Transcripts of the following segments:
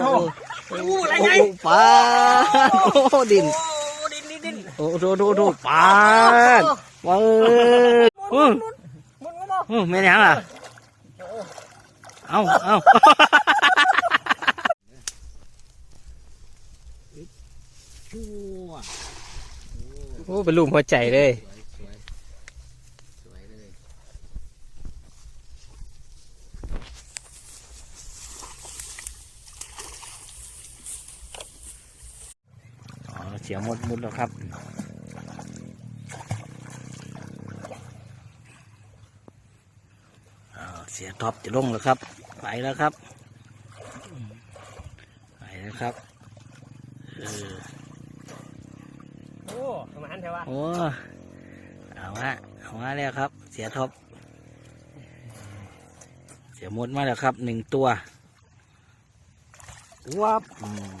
โถอู้อะไรไงโอ้ปลาโอ้ดินโอ้ดินดินดินโอ้โถโถโถปลาเว้ยอือมุนก็มองอือแม่นยังล่ะเอาเอาชั่วโอ้เป็นรูปหัวใจเลย สวยสวยเลยอ๋อเสียหมดหมดแล้วครับอ้าวเสียท็อปจะลงแล้วครับ ไปแล้วครับอืมไปแล้วครับเออโอ้ทำไมอันเทวะโอ้เอาละเอามาแล้วครับ เสียท็อปเสียหมดมาแล้วครับหนึ่งตัววับอืม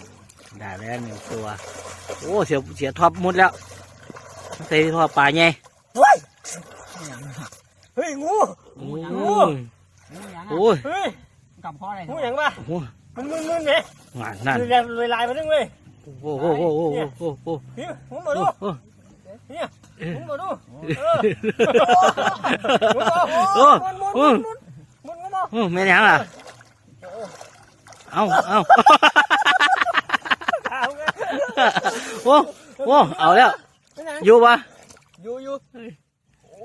ได้แล้วหนึ่งตัว โอ้เสียเสียท็อปหมดแล้วใส่ท่อปลาไงเฮ้ยเฮ้ยงูโอ้งูยโอ้ยเฮ้ยกับพ่ออะไรงูอย่างปะโอ้ยมันมึนมึนไหมงานนั่นเลยลายเลยลายมาดึงเว้ยโอ้โหโอ้โหโอ้โหโอ้โหนี่มึงมาดูโอ้โหเนี่ยมึงมาดูเออโอ้มุนมุนโอ้มุนมุนมุนก็มองโอ้แม่นยังล่ะเอาเอาเอาไง โอ้โอ้เอาแล้วเป็นไงอยู่ปะอยู่อยู่โอ้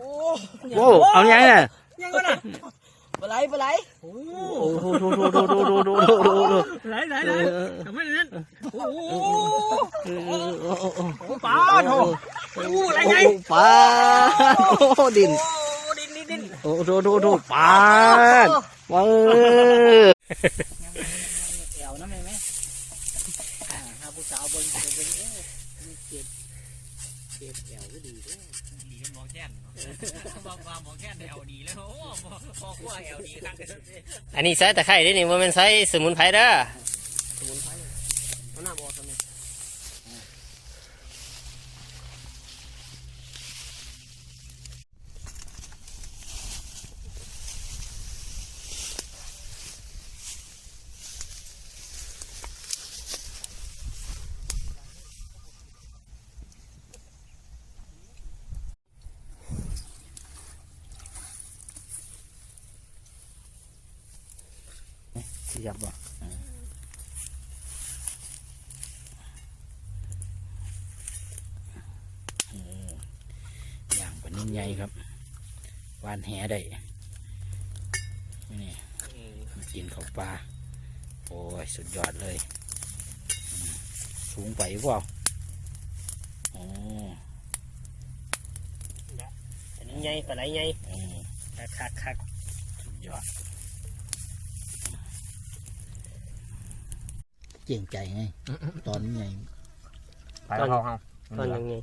โอ้เอายังไงเนี่ยยังก็น่ะปลาไหลปลาไหลโอ้โอ้โหดูดูดูดูดูดูดูดูดูไหลไหลไหลทำไมนั่นโอ้โหเออโอ้โอ้โอ้โอ้ปลาโถอู้อะไรไงโอ้ปลาโอ้ดินโอ้ดินดินดินโอ้ดูดูดูปลาว้าวแอวน้ำไหมไหม ถ้าผู้สาวเบิ้งจะเป็นเอ๊ะเจ็บเจ็บแอวก็ดีด้วยดีกันหมอแค้นบอกว่าหมอแค้นได้เอาดีแล้วโอ้หมอพอขั้วเอาดีครับอันนี้ใส่ตะไคร้ได้นี่ว่ามันใส่สมุนไพรเด้อสมุนไพรน่าบอกทำไม เสียบบ่อย่างปนินใหญ่ครับวานแหได้นี่มากินข้าวปลาโอ้ย สุดยอดเลยอืมสูงไปเปล่าโอ้อันนี้ไงปลาไหลไงอืมคักคักคักสุดยอด เจียงใจไง ตอนนี้ไงไปแล้วเขาเขาตอนยังไง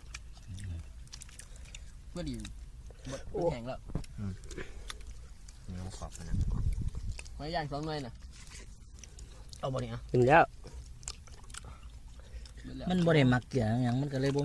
เมื่อดีแข็งแล้วเนื้อขอบนะไว้ย่างสองหน่อยน่ะเอาบ่เนี่ยถึงแล้ว มันบ่ได้มักเกี่ยงหยังมันก็เลยบ่